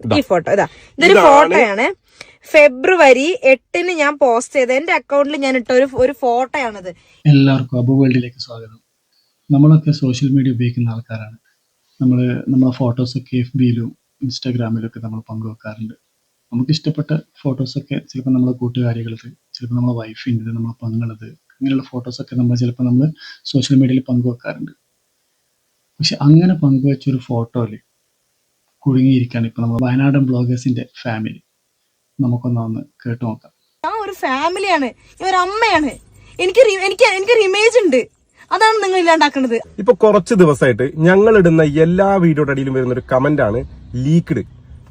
ഈ ഫോട്ടോ ഇതാ. ഇതൊരു ഫോട്ടോയാണ് ഫെബ്രുവരി എട്ടിന് ഞാൻ പോസ്റ്റ് ചെയ്ത എന്റെ അക്കൗണ്ടിൽ ഞാൻ ഇട്ട ഒരു ഒരു ഫോട്ടോയാണിത് എല്ലാവർക്കും അബു വേൾഡിലേക്ക് സ്വാഗതം. നമ്മളൊക്കെ സോഷ്യൽ മീഡിയ ഉപയോഗിക്കുന്ന ആൾക്കാരാണ്. നമ്മൾ നമ്മളെ ഫോട്ടോസൊക്കെ എഫ് ബിയിലും ഇൻസ്റ്റാഗ്രാമിലൊക്കെ നമ്മൾ പങ്കുവെക്കാറുണ്ട്. നമുക്ക് ഇഷ്ടപ്പെട്ട ഫോട്ടോസൊക്കെ ചിലപ്പോൾ നമ്മളെ കൂട്ടുകാരികളത് ചിലപ്പോൾ നമ്മളെ വൈഫിന്റെ നമ്മളെ പെങ്ങളത് അങ്ങനെയുള്ള ഫോട്ടോസൊക്കെ നമ്മൾ ചിലപ്പോൾ നമ്മൾ സോഷ്യൽ മീഡിയയിൽ പങ്കുവെക്കാറുണ്ട്. പക്ഷെ അങ്ങനെ പങ്കുവെച്ച ഒരു ഫോട്ടോയിൽ കുടുങ്ങിയിരിക്കുകയാണ് ഇപ്പൊ നമ്മൾ വയനാടൻ ബ്ലോഗേഴ്സിന്റെ ഫാമിലി നമുക്കൊന്ന് ഒന്ന് കേട്ടു നോക്കാം. ഞാൻ ഒരു ഫാമിലിയാണ് ഞാൻ ഒരു അമ്മയാണ്. എനിക്ക് എനിക്ക് എനിക്ക് എനിക്കൊരു ഇമേജ് ഉണ്ട്. അതാണ് നിങ്ങൾ ഇല്ലാണ്ടാക്കുന്നത് ഇപ്പൊ കുറച്ച് ദിവസമായിട്ട് ഞങ്ങൾ ഇടുന്ന എല്ലാ വീഡിയോയുടെ അടിയിലും വരുന്ന ഒരു കമന്റ് ആണ് ലീക്ക്ഡ്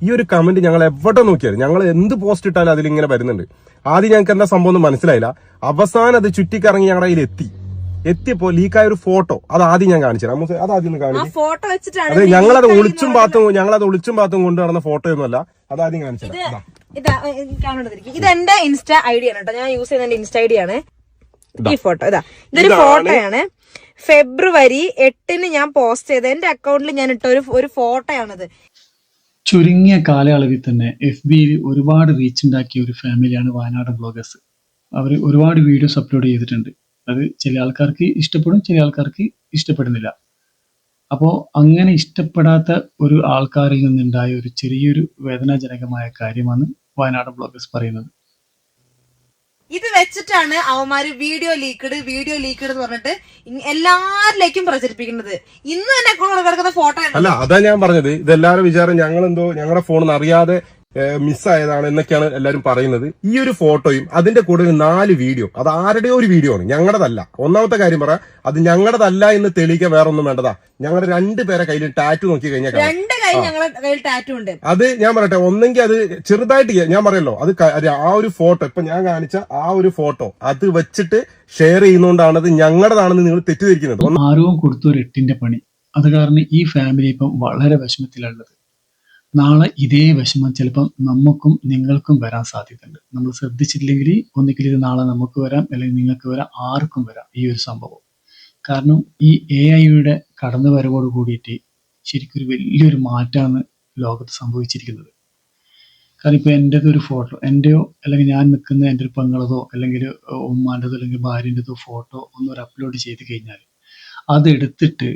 ഈ ഒരു കമന്റ് ഞങ്ങൾ എവിടെ നോക്കിയാലും ഞങ്ങൾ എന്ത് പോസ്റ്റ് ഇട്ടാലും അതിലിങ്ങനെ വരുന്നുണ്ട്. ആദ്യം ഞങ്ങൾക്ക് എന്താ സംഭവം ഒന്നും മനസ്സിലായില്ല. അവസാനം അത് ചുറ്റിക്കറങ്ങി ഞങ്ങളുടെ കയ്യിൽ എത്തി എത്തിയപ്പോ ലീക്കായ ഒരു ഫോട്ടോ അത് ആദ്യം ഞാൻ കാണിച്ചു തരാം. അത് ആദ്യം ഒന്ന് ആ കാണിച്ചു ഫോട്ടോ വെച്ചിട്ടാണ് അതെ ഞങ്ങളത് ഒളിച്ചും പാത്തും ഞങ്ങളത് ഒളിച്ചും പാത്തും കൊണ്ടു നടന്ന ഫോട്ടോ ഒന്നുമല്ല അത് ആദ്യം കാണിച്ചു ഇത് തരാം. ഇതാ എന്റെ ഇൻസ്റ്റ ഐ ഡി ആണ് കേട്ടോ. ഞാൻ യൂസ് ചെയ്യുന്ന എന്റെ ഇൻസ്റ്റ ഐ ഡി ആണ് ഈ ഫോട്ടോ ഇതാ. ഇതൊരു ഫോട്ടോയാണ് ഫെബ്രുവരി എട്ടിന് ഞാൻ പോസ്റ്റ് ചെയ്ത എന്റെ അക്കൗണ്ടിൽ ഞാൻ ഇട്ട ഒരു ഒരു ഫോട്ടോയാണിത് ചുരുങ്ങിയ കാലയളവിൽ തന്നെ എഫ് ബിയിൽ ഒരുപാട് റീച്ച് ഉണ്ടാക്കിയ ഒരു ഫാമിലിയാണ് വയനാട് ബ്ലോഗേഴ്സ് അവർ ഒരുപാട് വീഡിയോസ് അപ്ലോഡ് ചെയ്തിട്ടുണ്ട്. അത് ചില ആൾക്കാർക്ക് ഇഷ്ടപ്പെടും ചില ആൾക്കാർക്ക് ഇഷ്ടപ്പെടുന്നില്ല. അപ്പോൾ അങ്ങനെ ഇഷ്ടപ്പെടാത്ത ഒരു ആൾക്കാരിൽ നിന്നുണ്ടായ ഒരു ചെറിയൊരു വേദനാജനകമായ കാര്യമാണ് വയനാട് ബ്ലോഗേഴ്സ് പറയുന്നത്. ഇത് വെച്ചിട്ടാണ് അവന്മാര് വീഡിയോ ലീക്ക്ഡ് വീഡിയോ ലീക്ക്ഡ് എന്ന് പറഞ്ഞിട്ട് എല്ലാരിലേക്കും പ്രചരിപ്പിക്കുന്നത്. ഇന്ന് തന്നെ കിടക്കുന്ന ഫോട്ടോ അല്ല അതാ ഞാൻ പറഞ്ഞത്. ഇതെല്ലാവരും വിചാരം ഞങ്ങൾ എന്തോ ഞങ്ങളുടെ ഫോണിൽ അറിയാതെ മിസ്സായതാണ് എന്നൊക്കെയാണ് എല്ലാവരും പറയുന്നത്. ഈ ഒരു ഫോട്ടോയും അതിന്റെ കൂടെ ഒരു നാല് വീഡിയോ അത് ആരുടെ ഒരു വീഡിയോ ആണ്. ഞങ്ങളുടെതല്ല ഒന്നാമത്തെ കാര്യം പറ അത് ഞങ്ങളുടെതല്ല എന്ന് തെളിയിക്കാൻ വേറെ ഒന്നും വേണ്ടതാ. ഞങ്ങളുടെ രണ്ട് പേരെ കയ്യിൽ ടാറ്റു നോക്കി കഴിഞ്ഞാൽ അത് ഞാൻ പറയട്ടെ ഒന്നെങ്കിൽ അത് ചെറുതായിട്ട് ഞാൻ പറയല്ലോ അത് ആ ഒരു ഫോട്ടോ ഇപ്പൊ ഞാൻ കാണിച്ച ആ ഒരു ഫോട്ടോ അത് വെച്ചിട്ട് ഷെയർ ചെയ്യുന്നോണ്ടാണ് അത് ഞങ്ങളുടെതാണെന്ന് നിങ്ങൾ തെറ്റിദ്ധരിക്കുന്നത്. ആരോ കൊടുത്തൊരു കൊടുത്ത ഒരു എട്ടിന്റെ പണി. അത് കാരണം ഈ ഫാമിലി ഇപ്പം വളരെ വിഷമത്തിലുള്ളത് നാളെ ഇതേ വിഷമം ചിലപ്പം നമുക്കും നിങ്ങൾക്കും വരാൻ സാധ്യതയുണ്ട്. നമ്മൾ ശ്രദ്ധിച്ചില്ലെങ്കിൽ ഒന്നുകിൽ ഇത് നാളെ നമുക്ക് വരാം അല്ലെങ്കിൽ നിങ്ങൾക്ക് വരാം ആർക്കും വരാം ഈ ഒരു സംഭവം. കാരണം ഈ എ ഐയുടെ കടന്നു വരവോട് കൂടിയിട്ട് ശരിക്കും ഒരു വലിയൊരു മാറ്റമാണ് ലോകത്ത് സംഭവിച്ചിരിക്കുന്നത്. കാരണം ഇപ്പൊ എന്റെത് ഒരു ഫോട്ടോ എന്റെയോ അല്ലെങ്കിൽ ഞാൻ നിൽക്കുന്ന എന്റെ ഒരു പെങ്ങളതോ അല്ലെങ്കിൽ ഉമ്മാന്റെതോ അല്ലെങ്കിൽ ഭാര്യന്റെതോ ഫോട്ടോ ഒന്നൊരു അപ്ലോഡ് ചെയ്ത് കഴിഞ്ഞാൽ അതെടുത്തിട്ട്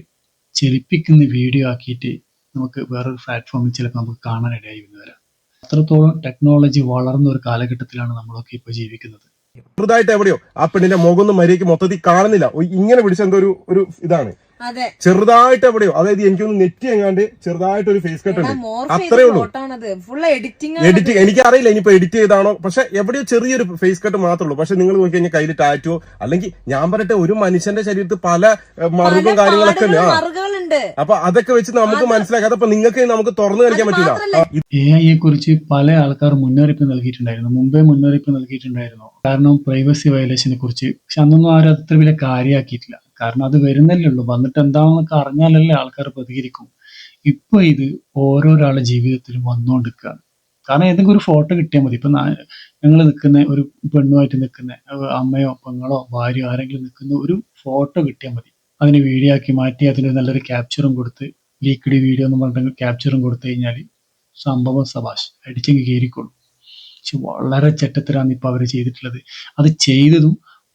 ചലിപ്പിക്കുന്ന വീഡിയോ ആക്കിയിട്ട് നമുക്ക് വേറൊരു പ്ലാറ്റ്ഫോമിൽ ചിലപ്പോൾ നമുക്ക് കാണാനിടയായി വന്നു വരാം അത്രത്തോളം ടെക്നോളജി വളർന്ന ഒരു കാലഘട്ടത്തിലാണ് നമ്മളൊക്കെ ഇപ്പോൾ ജീവിക്കുന്നത്. ചെറുതായിട്ട് എവിടെയോ ആ പെണ്ണിന്റെ മുഖം ഒന്നും മര്യാദയ്ക്ക് മൊത്തത്തിൽ കാണുന്നില്ല. ഇങ്ങനെ പിടിച്ച എന്തോ ഒരു ഇതാണ്. ചെറുതായിട്ട് എവിടെയോ അതായത് എനിക്കൊന്ന് നെറ്റ് എങ്ങാണ്ട് ചെറുതായിട്ട് ഒരു ഫേസ് കട്ട് ഉണ്ട്. അത്രേ ഉള്ളൂ. ഫുൾ എഡിറ്റിംഗ് എഡിറ്റ് എനിക്ക് അറിയില്ല ഇനിയിപ്പോ എഡിറ്റ് ചെയ്താണോ. പക്ഷെ എവിടെയോ ചെറിയൊരു ഫേസ് കട്ട് മാത്രമേ ഉള്ളൂ. പക്ഷെ നിങ്ങൾ നോക്കി കഴിഞ്ഞാൽ കയ്യിൽ ടാറ്റോ അല്ലെങ്കിൽ ഞാൻ പറയട്ടെ ഒരു മനുഷ്യന്റെ ശരീരത്തിൽ പല മറുകും കാര്യങ്ങളൊക്കെ ഉണ്ട്. അപ്പൊ അതൊക്കെ വെച്ച് നമുക്ക് മനസ്സിലാക്കാം. അതപ്പോ നിങ്ങൾക്ക് നമുക്ക് തുറന്നു കാണിക്കാൻ പറ്റില്ല എ ഐയെ കുറിച്ച് പല ആൾക്കാർ മുന്നറിയിപ്പ് നൽകിയിട്ടുണ്ടായിരുന്നു. മുമ്പേ മുന്നറിയിപ്പ് നൽകിയിട്ടുണ്ടായിരുന്നു. കാരണം പ്രൈവസി വയലേഷനെ കുറിച്ച് പക്ഷെ അന്നൊന്നും ആരും അത് അത്ര വലിയ കാര്യമാക്കിയിട്ടില്ല. കാരണം അത് വരുന്നല്ലേ ഉള്ളൂ. വന്നിട്ട് എന്താണെന്നൊക്കെ അറിഞ്ഞാലല്ലേ ആൾക്കാർ പ്രതികരിക്കും. ഇപ്പൊ ഇത് ഓരോരാളുടെ ജീവിതത്തിലും വന്നുകൊണ്ടിരിക്കുകയാണ് കാരണം ഏതെങ്കിലും ഒരു ഫോട്ടോ കിട്ടിയാൽ മതി. ഇപ്പൊ ഞങ്ങൾ നിൽക്കുന്ന ഒരു പെണ്ണുമായിട്ട് നിൽക്കുന്ന അമ്മയോ പെങ്ങളോ ഭാര്യയോ ആരെങ്കിലും നിൽക്കുന്ന ഒരു ഫോട്ടോ കിട്ടിയാൽ മതി. അതിനെ വീഡിയോ ആക്കി മാറ്റി അതിന് നല്ലൊരു ക്യാപ്ചറും കൊടുത്ത് ലീക്ക്ഡ് വീഡിയോ എന്ന് പറഞ്ഞിട്ട് ക്യാപ്ചറും കൊടുത്തു കഴിഞ്ഞാൽ സംഭവം സബാഷ് അടിച്ചെങ്കിൽ കയറിക്കോളും. പക്ഷെ വളരെ ചെറ്റത്തരാണ് ഇപ്പൊ അവർ ചെയ്തിട്ടുള്ളത്. അത് ചെയ്തതും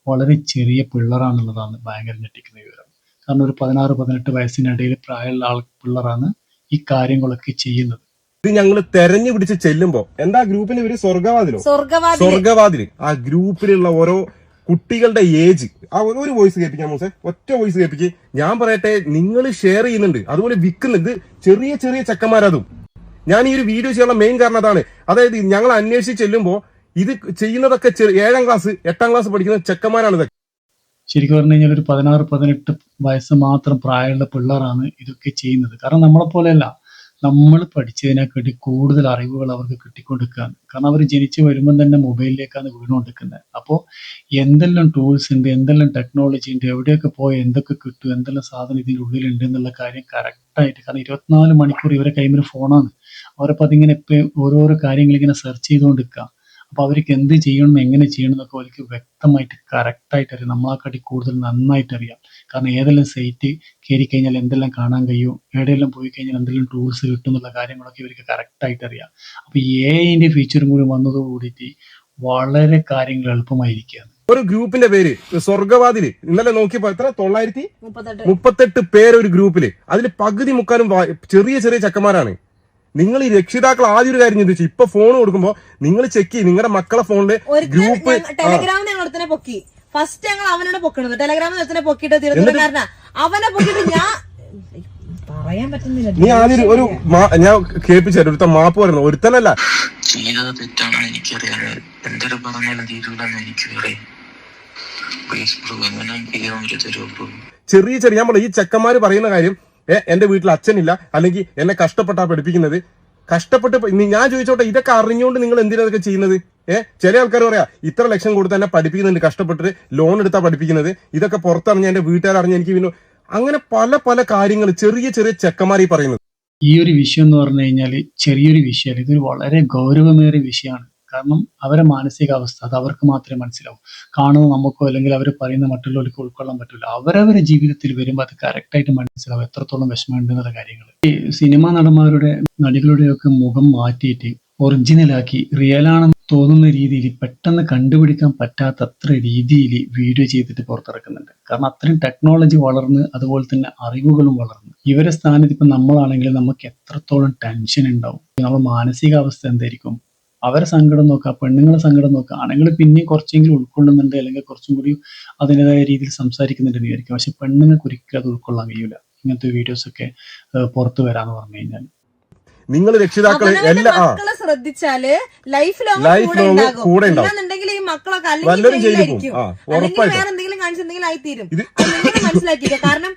വളരെ ചെറിയ പിള്ളറാണെന്നുള്ളതാണ് ഭയങ്കര ഞെട്ടിക്കുന്ന വിവരം. കാരണം ഒരു പതിനാറ് പതിനെട്ട് വയസ്സിനിടയിൽ പ്രായമുള്ള ആൾ പിള്ളറാണ് ഈ കാര്യങ്ങളൊക്കെ ചെയ്യുന്നത്. ഇത് ഞങ്ങൾ തെരഞ്ഞു പിടിച്ച് ചെല്ലുമ്പോ എന്താ ഗ്രൂപ്പിന് പേര് സ്വർഗവാതിലോ സ്വർഗവാതിൽ ആ ഗ്രൂപ്പിലുള്ള ഓരോ കുട്ടികളുടെ ഏജ്. ആ ഒരു- ഒരു വോയിസ് കേൾപ്പിക്കാം മൂസെ. ഒറ്റ വോയിസ് കേൾപ്പിക്ക്. ഞാൻ പറയട്ടെ നിങ്ങൾ ഷെയർ ചെയ്യുന്നുണ്ട്. അതുപോലെ വിൽക്കുന്നുണ്ട്. ചെറിയ ചെറിയ ചെക്കന്മാരതും. ഞാൻ ഈ ഒരു വീഡിയോ ചെയ്യാനുള്ള മെയിൻ കാരണം അതാണ്. അതായത് ഞങ്ങൾ അന്വേഷിച്ച് ചെല്ലുമ്പോ ഇത് ചെയ്യുന്നതൊക്കെ ഏഴാം ക്ലാസ് എട്ടാം ക്ലാസ് പഠിക്കുന്ന ചെക്കന്മാരാണ് ഇതൊക്കെ. ശരിക്കും പറഞ്ഞു കഴിഞ്ഞാൽ ഒരു പതിനാറ് പതിനെട്ട് വയസ്സ് മാത്രം പ്രായമുള്ള പിള്ളേരാണ് ഇതൊക്കെ ചെയ്യുന്നത്. കാരണം നമ്മളെ പോലെയല്ല നമ്മൾ പഠിച്ചതിനെക്കാട്ടി കൂടുതൽ അറിവുകൾ അവർക്ക് കിട്ടിക്കൊണ്ടിരിക്കുകയാണ് കാരണം അവർ ജനിച്ചു വരുമ്പം തന്നെ മൊബൈലിലേക്കാണ് വീണുകൊണ്ടിരിക്കുന്നത്. അപ്പോൾ എന്തെല്ലാം ടൂൾസ് ഉണ്ട് എന്തെല്ലാം ടെക്നോളജി ഉണ്ട് എവിടെയൊക്കെ പോയി എന്തൊക്കെ കിട്ടും എന്തെല്ലാം സാധനം ഇതിന്റെ ഉള്ളിലുണ്ട് എന്നുള്ള കാര്യം കറക്റ്റായിട്ട് കാരണം ഇരുപത്തിനാല് മണിക്കൂർ ഇവരെ കൈമിൽ ഫോണാണ് അവരപ്പോൾ അതിങ്ങനെ ഇപ്പം ഓരോരോ കാര്യങ്ങൾ ഇങ്ങനെ സെർച്ച് ചെയ്തുകൊണ്ടിരിക്കുക. അപ്പൊ അവർക്ക് എന്ത് ചെയ്യണം എങ്ങനെ ചെയ്യണം എന്നൊക്കെ അവർക്ക് വ്യക്തമായിട്ട് കറക്റ്റായിട്ട് അറിയാം. നമ്മളെക്കാട്ടി കൂടുതൽ നന്നായിട്ട് അറിയാം. കാരണം ഏതെല്ലാം സൈറ്റ് കയറി കഴിഞ്ഞാൽ എന്തെല്ലാം കാണാൻ കഴിയും എവിടെയെല്ലാം പോയി കഴിഞ്ഞാൽ എന്തെല്ലാം ടൂൾസ് കിട്ടും എന്നുള്ള കാര്യങ്ങളൊക്കെ ഇവർക്ക് കറക്റ്റായിട്ട് അറിയാം. അപ്പോൾ ഈ എ ഐന്റെ ഫീച്ചറും കൂടി വന്നതോടുകൂടി കൂടിയിട്ട് വളരെ കാര്യങ്ങൾ എളുപ്പമായിരിക്കുകയാണ്. ഒരു ഗ്രൂപ്പിന്റെ പേര് സ്വർഗവാതിൽ ഇന്നലെ നോക്കിയപ്പോ എത്ര? തൊള്ളായിരത്തി മുപ്പത്തെട്ട്. മുപ്പത്തെട്ട് പേര് ഒരു ഗ്രൂപ്പിൽ. അതിൽ പകുതി മുക്കാലും ചെറിയ ചെറിയ ചെക്കന്മാരാണ്. നിങ്ങൾ ഈ രക്ഷിതാക്കൾ ആദ്യം ഒരു കാര്യം ചിന്തിച്ചു. ഇപ്പൊ ഫോൺ കൊടുക്കുമ്പോ നിങ്ങൾ ചെക്ക് ചെയ്യും. നിങ്ങളുടെ മക്കളെ ഫോണിൽ ഗ്രൂപ്പ് ടെലഗ്രാമിൽ ഞങ്ങൾ തന്നെ പൊക്കി. ഫസ്റ്റ് ഞങ്ങൾ അവനോട് പൊക്കണത്. ടെലഗ്രാമിൽ തന്നെ പൊക്കിയിട്ട് തിരുവനന്തപുരക്കാരനാ അവനെ പൊക്കിട്ട് ഞാൻ പറയാൻ പറ്റുന്നില്ല. നീ ആദ്യം ഒരു- ഞാൻ കേൾപ്പിച്ചു ഒരുത്ത മാപ്പ് പറഞ്ഞു ഒരുത്തനല്ല. ചെയ്തത് തെറ്റാണെന്ന് എനിക്കറിയാം എന്തൊരു പറഞ്ഞാലും തീരൂലെന്ന് എനിക്കറിയാം. പ്ലീസ് ബ്രോ എങ്ങനെ ചെയ്യാൻ തരുമോ ചെറിയ ചെറിയ ഞാൻ പറഞ്ഞു ഈ ചെക്കന്മാര് പറയുന്ന കാര്യം എന്റെ വീട്ടിൽ അച്ഛനില്ല. അല്ലെങ്കിൽ എന്നെ കഷ്ടപ്പെട്ടാ പഠിപ്പിക്കുന്നത്. കഷ്ടപ്പെട്ട് ഞാൻ ചോദിച്ചോട്ടെ ഇതൊക്കെ അറിഞ്ഞുകൊണ്ട് നിങ്ങൾ എന്തിനാ ഇതൊക്കെ ചെയ്യുന്നത്? ഏഹ് ചില ആൾക്കാർ പറയാ ഇത്ര ലക്ഷം കൊടുത്ത് എന്നെ പഠിപ്പിക്കുന്നുണ്ട് കഷ്ടപ്പെട്ടിട്ട് ലോൺ എടുത്താ പഠിപ്പിക്കുന്നത്. ഇതൊക്കെ പുറത്തറിഞ്ഞ എന്റെ വീട്ടുകാർ അറിഞ്ഞ എനിക്ക് പിന്നെ അങ്ങനെ പല പല കാര്യങ്ങൾ ചെറിയ ചെറിയ ചെക്കമാരി ഈ പറയുന്നത്. ഈ ഒരു വിഷയം എന്ന് പറഞ്ഞു കഴിഞ്ഞാൽ ചെറിയൊരു വിഷയമല്ല ഇതൊരു വളരെ ഗൗരവമേറിയ വിഷയമാണ്. കാരണം അവരെ മാനസികാവസ്ഥ അത് അവർക്ക് മാത്രമേ മനസ്സിലാവൂ. കാണുന്ന നമുക്കോ അല്ലെങ്കിൽ അവർ പറയുന്ന മറ്റുള്ളവർക്ക് ഉൾക്കൊള്ളാൻ പറ്റില്ല. അവരവരുടെ ജീവിതത്തിൽ വരുമ്പോൾ അത് കറക്റ്റായിട്ട് മനസ്സിലാവും. എത്രത്തോളം വിഷമമുണ്ട് എന്നുള്ള കാര്യങ്ങൾ ഈ സിനിമാ നടന്മാരുടെ നടികളുടെയൊക്കെ മുഖം മാറ്റിയിട്ട് ഒറിജിനലാക്കി റിയലാണെന്ന് തോന്നുന്ന രീതിയിൽ പെട്ടെന്ന് കണ്ടുപിടിക്കാൻ പറ്റാത്തത്ര രീതിയിൽ വീഡിയോ ചെയ്തിട്ട് പുറത്തിറക്കുന്നുണ്ട്. കാരണം അത്രയും ടെക്നോളജി വളർന്ന് അതുപോലെ തന്നെ അറിവുകളും വളർന്നു. ഇവരെ സ്ഥാനത്ത് ഇപ്പൊ നമ്മളാണെങ്കിൽ നമുക്ക് എത്രത്തോളം ടെൻഷൻ ഉണ്ടാവും. നമ്മുടെ മാനസികാവസ്ഥ എന്തായിരിക്കും? അവരെ സങ്കടം നോക്കുക പെണ്ണുങ്ങളെ സങ്കടം നോക്കുക. ആണുങ്ങൾ പിന്നെയും കുറച്ചെങ്കിലും ഉൾക്കൊള്ളുന്നുണ്ട് അല്ലെങ്കിൽ കുറച്ചും കൂടി അതിന്റെതായ രീതിയിൽ സംസാരിക്കുന്നുണ്ട് എന്ന് വിചാരിക്കും പക്ഷെ പെണ്ണുങ്ങൾക്ക് ഒരിക്കലും അത് ഉൾക്കൊള്ളാൻ കഴിയില്ല ഇങ്ങനത്തെ വീഡിയോസ് ഒക്കെ ഏഹ് പുറത്തു വരാന്ന് പറഞ്ഞു കഴിഞ്ഞാൽ. നിങ്ങൾ രക്ഷിതാക്കളെ എല്ലാ മക്കളെ ശ്രദ്ധിച്ചാൽ ലൈഫ് ലോങ് കൂടെ long ഉണ്ടാവും. ഇല്ലാന്നുണ്ടെങ്കിൽ ഈ മക്കളൊക്കെ അല്ലെങ്കിൽ. വേറെ എന്തെങ്കിലും ആയിത്തീരും. കാരണം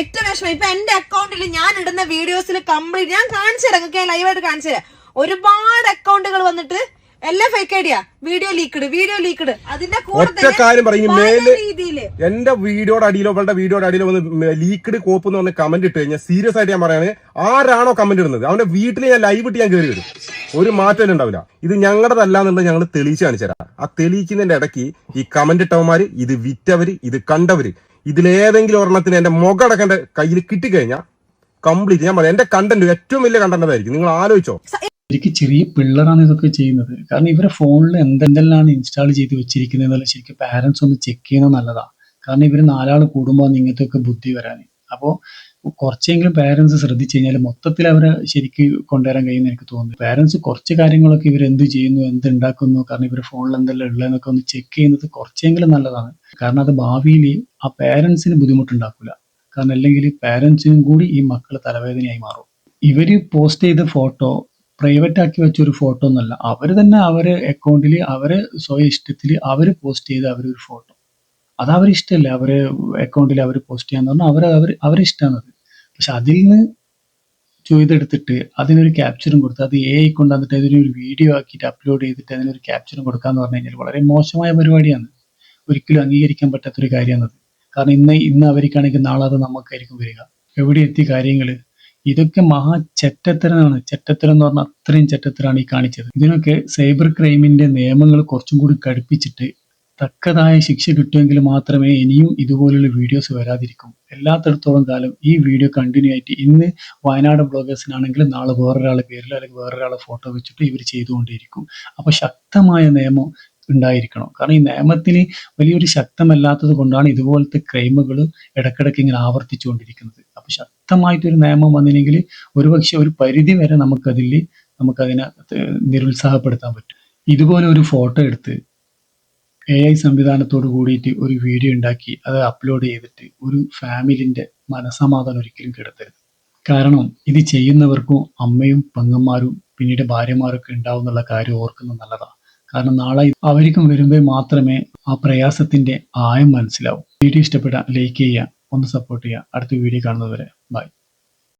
ഏറ്റവും വിഷമം ഇപ്പൊ എന്റെ അക്കൗണ്ടിൽ ഞാൻ ഇടുന്ന വീഡിയോസിൽ കംപ്ലീറ്റ് ഞാൻ കാണിച്ചു തരാം ലൈവായിട്ട് കാണിച്ചു തരാം. ഒരുപാട് അക്കൗണ്ടുകൾ വന്നിട്ട് എല്ലാം fake idea. Video leaked video leaked. അതിന്റെ കൂടെ ഒറ്റ കാര്യം പറയും മേൽ എന്റെ വീഡിയോയുടെ അടിയിലോ അവളുടെ വീഡിയോയുടെ അടിയിലോ വന്ന് ലീക്ക്ഡ് കോപ്പ് എന്ന് പറഞ്ഞ കമന്റ് ഇട്ട് കഴിഞ്ഞാൽ സീരിയസ് ആയിട്ട് ഞാൻ പറയാണ് ആരാണോ കമന്റ് ഇടുന്നത്? അവന്റെ വീട്ടിൽ ഞാൻ ലൈവ് ഇട്ട് ഞാൻ കയറി വരും. ഒരു മാറ്റം ഉണ്ടാവില്ല. ഇത് ഞങ്ങളുടെതല്ല എന്നുള്ളത് ഞങ്ങൾ തെളിയിച്ച് കാണിച്ചു തരാം. ആ തെളിയിക്കുന്നതിന്റെ ഇടയ്ക്ക് ഈ കമന്റ് ഇട്ടവന്മാര് ഇത് വിറ്റവര് ഇത് കണ്ടവര് ഇതിലേതെങ്കിലും ഒരെണ്ണത്തിന് എന്റെ മുഖടക്കേണ്ട കയ്യിൽ കിട്ടിക്കഴിഞ്ഞാൽ കംപ്ലീറ്റ് ഞാൻ പറയാം എന്റെ കണ്ടന്റ് ഏറ്റവും വലിയ കണ്ടന്റ് ആയിരിക്കും നിങ്ങൾ ആലോചിച്ചോ. ശരിക്കും ചെറിയ പിള്ളേരാണ് ഇതൊക്കെ ചെയ്യുന്നത്. കാരണം ഇവരെ ഫോണിൽ എന്തെന്തെല്ലാം ഇൻസ്റ്റാൾ ചെയ്ത് വെച്ചിരിക്കുന്നത് എന്നുള്ള ശരിക്കും പാരൻസ് ഒന്ന് ചെക്ക് ചെയ്യുന്നത് നല്ലതാണ് കാരണം ഇവർ നാലാൾ കൂടുമ്പോൾ ഇങ്ങനത്തെയൊക്കെ ബുദ്ധി വരാൻ അപ്പോൾ കുറച്ചെങ്കിലും പാരൻസ് ശ്രദ്ധിച്ചു കഴിഞ്ഞാൽ മൊത്തത്തിൽ അവരെ ശരിക്ക് കൊണ്ടുവരാൻ കഴിയുമെന്ന് എനിക്ക് തോന്നുന്നു. പാരൻസ് കുറച്ച് കാര്യങ്ങളൊക്കെ ഇവർ എന്ത് ചെയ്യുന്നു എന്ത് ഉണ്ടാക്കുന്നു കാരണം ഇവർ ഫോണിൽ എന്തെല്ലാം ഉള്ളതെന്നൊക്കെ ഒന്ന് ചെക്ക് ചെയ്യുന്നത് കുറച്ചെങ്കിലും നല്ലതാണ്. കാരണം അത് ഭാവിയിൽ ആ പാരൻസിന് ബുദ്ധിമുട്ടുണ്ടാക്കില്ല കാരണം അല്ലെങ്കിൽ പാരൻസിനും കൂടി ഈ മക്കൾ തലവേദനയായി മാറും. ഇവർ പോസ്റ്റ് ചെയ്ത ഫോട്ടോ പ്രൈവറ്റ് ആക്കി വെച്ച ഒരു ഫോട്ടോ ഒന്നല്ല അവർ തന്നെ അവരെ അക്കൗണ്ടിൽ അവരെ സ്വയം ഇഷ്ടത്തിൽ അവർ പോസ്റ്റ് ചെയ്ത അവരൊരു ഫോട്ടോ അത് അവർ ഇഷ്ടമല്ല? അവരെ അക്കൗണ്ടിൽ അവർ പോസ്റ്റ് ചെയ്യാന്ന് പറഞ്ഞാൽ അവർ അവർ അവരിഷ്ടമാണത് പക്ഷെ അതിൽ നിന്ന് ചെയ്തെടുത്തിട്ട് അതിനൊരു ക്യാപ്ചറും കൊടുത്ത് അത് എ ഐ കൊണ്ടുവന്നിട്ട് അതിനൊരു വീഡിയോ ആക്കിയിട്ട് അപ്ലോഡ് ചെയ്തിട്ട് അതിനൊരു ക്യാപ്ചറും കൊടുക്കാന്ന് പറഞ്ഞു കഴിഞ്ഞാൽ വളരെ മോശമായ പരിപാടിയാണ്. ഒരിക്കലും അംഗീകരിക്കാൻ പറ്റാത്തൊരു കാര്യമാണത് കാരണം ഇന്ന് ഇന്ന് അവർക്കാണെങ്കിൽ നാളെ അത് നമുക്കായിരിക്കും വരിക. എവിടെ എത്തി കാര്യങ്ങൾ ഇതൊക്കെ മഹാ ചെറ്റത്തരമാണ് ചെറ്റത്തരം എന്ന് പറഞ്ഞാൽ അത്രയും ചെറ്റത്തരാണ് ഈ കാണിച്ചത്. ഇതിനൊക്കെ സൈബർ ക്രൈമിന്റെ നിയമങ്ങൾ കുറച്ചും കൂടി കടുപ്പിച്ചിട്ട് തക്കതായ ശിക്ഷ കിട്ടുമെങ്കിൽ മാത്രമേ ഇനിയും ഇതുപോലുള്ള വീഡിയോസ് വരാതിരിക്കൂ. എല്ലാത്തിടത്തോളം കാലം ഈ വീഡിയോ കണ്ടിന്യൂ ആയിട്ട് ഇന്ന് വയനാട് ബ്ലോഗേഴ്സിനാണെങ്കിൽ നാളെ വേറൊരാളെ പേരിലോ അല്ലെങ്കിൽ വേറൊരാളെ ഫോട്ടോ വെച്ചിട്ട് ഇവർ ചെയ്തുകൊണ്ടേയിരിക്കും. അപ്പൊ ശക്തമായ നിയമം ഉണ്ടായിരിക്കണം. കാരണം ഈ നിയമത്തിന് വലിയൊരു ശക്തമല്ലാത്തത് കൊണ്ടാണ് ഇതുപോലത്തെ ക്രൈമുകൾ ഇടക്കിടക്ക് ഇങ്ങനെ ആവർത്തിച്ചുകൊണ്ടിരിക്കുന്നത്. അപ്പൊ ശക്തമായിട്ടൊരു നിയമം വന്നില്ലെങ്കിൽ ഒരുപക്ഷെ ഒരു പരിധി വരെ നമുക്കതിൽ നമുക്കതിനെ നിരുത്സാഹപ്പെടുത്താൻ പറ്റും. ഇതുപോലെ ഒരു ഫോട്ടോ എടുത്ത് എ ഐ സംവിധാനത്തോട് കൂടിയിട്ട് ഒരു വീഡിയോ ഉണ്ടാക്കി അത് അപ്ലോഡ് ചെയ്തിട്ട് ഒരു ഫാമിലിന്റെ മനസമാധാനം ഒരിക്കലും കെടുത്തരുത്. കാരണം ഇത് ചെയ്യുന്നവർക്കും അമ്മയും പെങ്ങന്മാരും പിന്നീട് ഭാര്യമാരൊക്കെ ഉണ്ടാവും എന്നുള്ള കാര്യം ഓർക്കുന്നത് നല്ലതാണ്. കാരണം നാളെ അവർക്കും വരുമ്പോൾ മാത്രമേ ആ പ്രയാസത്തിന്റെ ആയം മനസ്സിലാവും. വീഡിയോ ഇഷ്ടപ്പെട്ടാൽ ലൈക്ക് ചെയ്യുക. ഒന്ന് സപ്പോർട്ട് ചെയ്യുക അടുത്ത വീഡിയോ കാണുന്നത് വരെ ബൈ